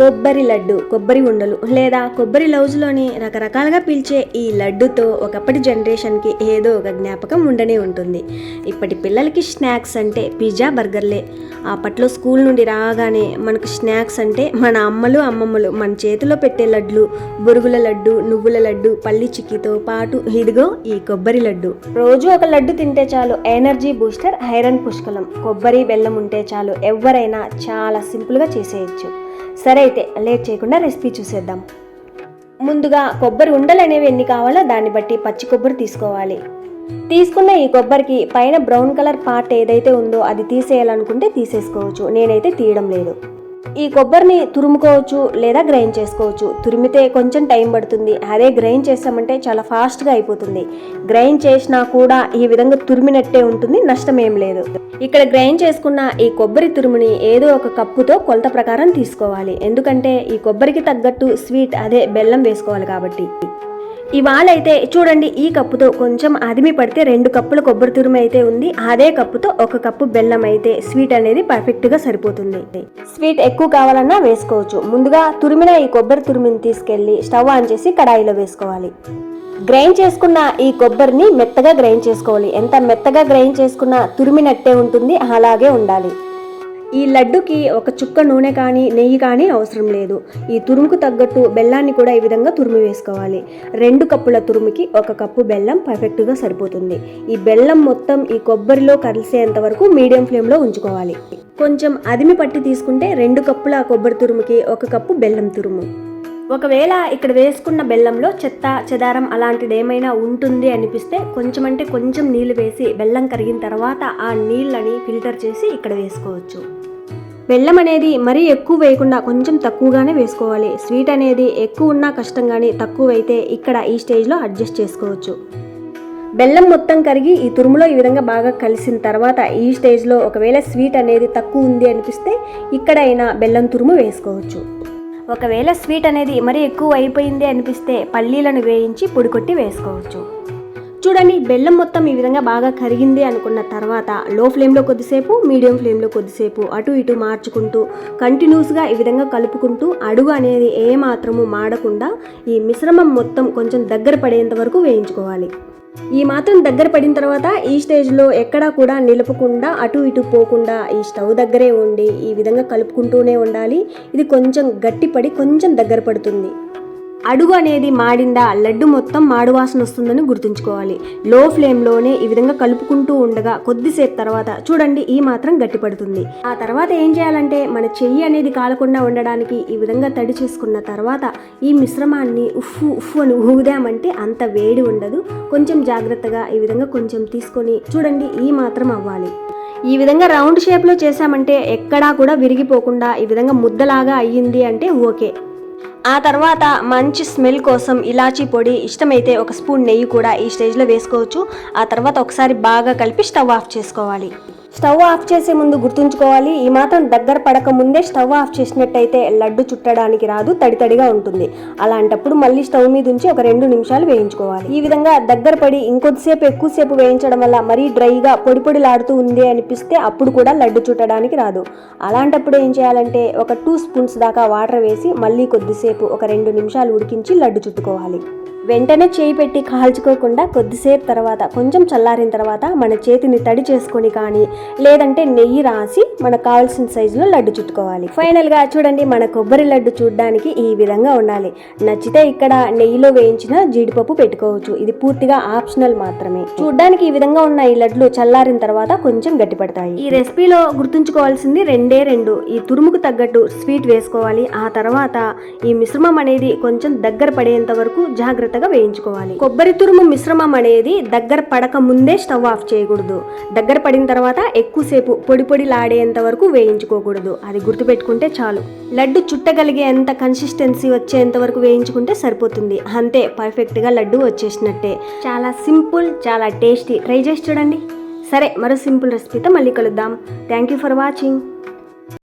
కొబ్బరి లడ్డు కొబ్బరి ఉండలు లేదా కొబ్బరి లౌజులోని రకరకాలుగా పిలిచే ఈ లడ్డుతో ఒకప్పటి జనరేషన్కి ఏదో ఒక జ్ఞాపకం ఉండనే ఉంటుంది. ఇప్పటి పిల్లలకి స్నాక్స్ అంటే పిజ్జా బర్గర్లే. అప్పట్లో స్కూల్ నుండి రాగానే మనకు స్నాక్స్ అంటే మన అమ్మలు అమ్మమ్మలు మన చేతిలో పెట్టే లడ్లు బొరుగుల లడ్డు నువ్వుల లడ్డు పల్లి చిక్కితో పాటు ఇదిగో ఈ కొబ్బరి లడ్డు. రోజు ఒక లడ్డు తింటే చాలు ఎనర్జీ బూస్టర్ ఐరన్ పుష్కలం. కొబ్బరి బెల్లం ఉంటే చాలు ఎవరైనా చాలా సింపుల్గా చేసేయచ్చు. సరే అయితే లేట్ చేయకుండా రెసిపీ చూసేద్దాం. ముందుగా కొబ్బరి ఉండలు అనేవి ఎన్ని కావాలో దాన్ని బట్టి పచ్చి కొబ్బరి తీసుకోవాలి. తీసుకున్న ఈ కొబ్బరికి పైన బ్రౌన్ కలర్ పార్ట్ ఏదైతే ఉందో అది తీసేయాలనుకుంటే తీసేసుకోవచ్చు. నేనైతే తీయడం లేదు. ఈ కొబ్బరిని తురుముకోవచ్చు లేదా గ్రైండ్ చేసుకోవచ్చు. తురిమితే కొంచెం టైం పడుతుంది. అదే గ్రైండ్ చేస్తామంటే చాలా ఫాస్ట్గా అయిపోతుంది. గ్రైండ్ చేసినా కూడా ఈ విధంగా తురిమినట్టే ఉంటుంది. నష్టం ఏం లేదు. ఇక్కడ గ్రైండ్ చేసుకున్న ఈ కొబ్బరి తురుముని ఏదో ఒక కప్పుతో కొలత ప్రకారం తీసుకోవాలి. ఎందుకంటే ఈ కొబ్బరికి తగ్గట్టు స్వీట్ అదే బెల్లం వేసుకోవాలి కాబట్టి. ఇవాళ అయితే చూడండి ఈ కప్పుతో కొంచెం అదిమి పడితే రెండు కప్పుల కొబ్బరి తురుము అయితే ఉంది. అదే కప్పుతో ఒక కప్పు బెల్లం అయితే స్వీట్ అనేది పర్ఫెక్ట్గా సరిపోతుంది. స్వీట్ ఎక్కువ కావాలన్నా వేసుకోవచ్చు. ముందుగా తురిమిన ఈ కొబ్బరి తురిమిని తీసుకెళ్ళి స్టవ్ ఆన్ చేసి కడాయిలో వేసుకోవాలి. గ్రైండ్ చేసుకున్న ఈ కొబ్బరిని మెత్తగా గ్రైండ్ చేసుకోవాలి. ఎంత మెత్తగా గ్రైండ్ చేసుకున్నా తురిమినట్టే ఉంటుంది అలాగే ఉండాలి. ఈ లడ్డుకి ఒక చుక్క నూనె కానీ నెయ్యి కానీ అవసరం లేదు. ఈ తురుముకు తగ్గట్టు బెల్లాన్ని కూడా ఈ విధంగా తురుము వేసుకోవాలి. రెండు కప్పుల తురుముకి ఒక కప్పు బెల్లం పర్ఫెక్ట్గా సరిపోతుంది. ఈ బెల్లం మొత్తం ఈ కొబ్బరిలో కలిసేంత వరకు మీడియం ఫ్లేమ్లో ఉంచుకోవాలి. కొంచెం అదిమి పట్టి తీసుకుంటే రెండు కప్పుల కొబ్బరి తురుముకి ఒక కప్పు బెల్లం తురుము. ఒకవేళ ఇక్కడ వేసుకున్న బెల్లంలో చెత్త చెదారం అలాంటిది ఏమైనా ఉంటుంది అనిపిస్తే కొంచెం అంటే కొంచెం నీళ్ళు వేసి బెల్లం కరిగిన తర్వాత ఆ నీళ్ళని ఫిల్టర్ చేసి ఇక్కడ వేసుకోవచ్చు. బెల్లం అనేది మరీ ఎక్కువ వేయకుండా కొంచెం తక్కువగానే వేసుకోవాలి. స్వీట్ అనేది ఎక్కువ ఉన్నా కష్టం కానీ తక్కువ అయితే ఇక్కడ ఈ స్టేజ్లో అడ్జస్ట్ చేసుకోవచ్చు. బెల్లం మొత్తం కరిగి ఈ తురుములో ఈ విధంగా బాగా కలిసిన తర్వాత ఈ స్టేజ్లో ఒకవేళ స్వీట్ అనేది తక్కువ ఉంది అనిపిస్తే ఇక్కడైనా బెల్లం తురుము వేసుకోవచ్చు. ఒకవేళ స్వీట్ అనేది మరీ ఎక్కువ అయిపోయింది అనిపిస్తే పల్లీలను వేయించి పొడికొట్టి వేసుకోవచ్చు. చూడండి బెల్లం మొత్తం ఈ విధంగా బాగా కరిగింది అనుకున్న తర్వాత లో ఫ్లేమ్లో కొద్దిసేపు మీడియం ఫ్లేమ్లో కొద్దిసేపు అటు ఇటు మార్చుకుంటూ కంటిన్యూస్గా ఈ విధంగా కలుపుకుంటూ అడుగు అనేది ఏమాత్రము మాడకుండా ఈ మిశ్రమం మొత్తం కొంచెం దగ్గర పడేంత వరకు వేయించుకోవాలి. ఈ మాత్రం దగ్గర పడిన తర్వాత ఈ స్టేజ్లో ఎక్కడా కూడా నిలుపకుండా అటు ఇటు పోకుండా ఈ స్టవ్ దగ్గరే ఉండి ఈ విధంగా కలుపుకుంటూనే ఉండాలి. ఇది కొంచెం గట్టిపడి కొంచెం దగ్గర పడుతుంది. అడుగు అనేది మాడిందా లడ్డు మొత్తం మాడు వాసన వస్తుందని గుర్తుంచుకోవాలి. లో ఫ్లేమ్లోనే ఈ విధంగా కలుపుకుంటూ ఉండగా కొద్దిసేపు తర్వాత చూడండి ఈ మాత్రం గట్టిపడుతుంది. ఆ తర్వాత ఏం చేయాలంటే మన చెయ్యి అనేది కాలకుండా ఉండడానికి ఈ విధంగా తడి చేసుకున్న తర్వాత ఈ మిశ్రమాన్ని ఉఫ్ఫు ఉఫ్ఫు అని ఊగుదామంటే అంత వేడి ఉండదు. కొంచెం జాగ్రత్తగా ఈ విధంగా కొంచెం తీసుకొని చూడండి ఈ మాత్రం అవ్వాలి. ఈ విధంగా రౌండ్ షేప్లో చేసామంటే ఎక్కడా కూడా విరిగిపోకుండా ఈ విధంగా ముద్దలాగా అయ్యింది అంటే ఓకే. ఆ తర్వాత మంచి స్మెల్ కోసం ఇలాచీ పొడి ఇష్టమైతే ఒక స్పూన్ నెయ్యి కూడా ఈ స్టేజ్లో వేసుకోవచ్చు. ఆ తర్వాత ఒకసారి బాగా కలిపి స్టవ్ ఆఫ్ చేసుకోవాలి. స్టవ్ ఆఫ్ చేసే ముందు గుర్తుంచుకోవాలి ఈ మాత్రం దగ్గర పడక ముందే స్టవ్ ఆఫ్ చేసినట్టయితే లడ్డు చుట్టడానికి రాదు తడి తడిగా ఉంటుంది. అలాంటప్పుడు మళ్ళీ స్టవ్ మీద ఉంచి ఒక రెండు నిమిషాలు వేయించుకోవాలి. ఈ విధంగా దగ్గర పడి ఇంకొద్దిసేపు ఎక్కువసేపు వేయించడం వల్ల మరీ డ్రైగా పొడి పొడిలాడుతూ ఉంది అనిపిస్తే అప్పుడు కూడా లడ్డు చుట్టడానికి రాదు. అలాంటప్పుడు ఏం చేయాలంటే ఒక టూ స్పూన్స్ దాకా వాటర్ వేసి మళ్ళీ కొద్దిసేపు ఒక రెండు నిమిషాలు ఉడికించి లడ్డు చుట్టుకోవాలి. వెంటనే చేయి పెట్టి కాల్చుకోకుండా కొద్దిసేపు తర్వాత కొంచెం చల్లారిన తర్వాత మన చేతిని తడి చేసుకొని కానీ లేదంటే నెయ్యి రాసి మనకు కావాల్సిన సైజులో లడ్డు చుట్టుకోవాలి. ఫైనల్గా చూడండి మన కొబ్బరి లడ్డు చూడడానికి ఈ విధంగా ఉండాలి. నచ్చితే ఇక్కడ నెయ్యిలో వేయించిన జీడిపప్పు పెట్టుకోవచ్చు. ఇది పూర్తిగా ఆప్షనల్ మాత్రమే. చూడడానికి ఈ విధంగా ఉన్న ఈ లడ్లు చల్లారిన తర్వాత కొంచెం గట్టిపడతాయి. ఈ రెసిపీలో గుర్తుంచుకోవాల్సింది రెండే రెండు. ఈ తురుముకు తగ్గట్టు స్వీట్ వేసుకోవాలి. ఆ తర్వాత ఈ మిశ్రమం అనేది కొంచెం దగ్గర పడేంత వరకు జాగ్రత్తగా వేయించుకోవాలి. కొబ్బరి తురుము మిశ్రమం అనేది దగ్గర పడక ముందే స్టవ్ ఆఫ్ చేయకూడదు. దగ్గర పడిన తర్వాత ఎక్కువసేపు పొడి పొడిలాడేంత వరకు వేయించుకోకూడదు. అది గుర్తుపెట్టుకుంటే చాలు. లడ్డు చుట్టగలిగేంత కన్సిస్టెన్సీ వచ్చేంత వరకు వేయించుకుంటే సరిపోతుంది. అంతే పర్ఫెక్ట్గా లడ్డు వచ్చేసినట్టే. చాలా సింపుల్ చాలా టేస్టీ. ట్రై చేసి చూడండి. సరే మరో సింపుల్ రెసిపీతో మళ్ళీ కలుద్దాం. Thank you for watching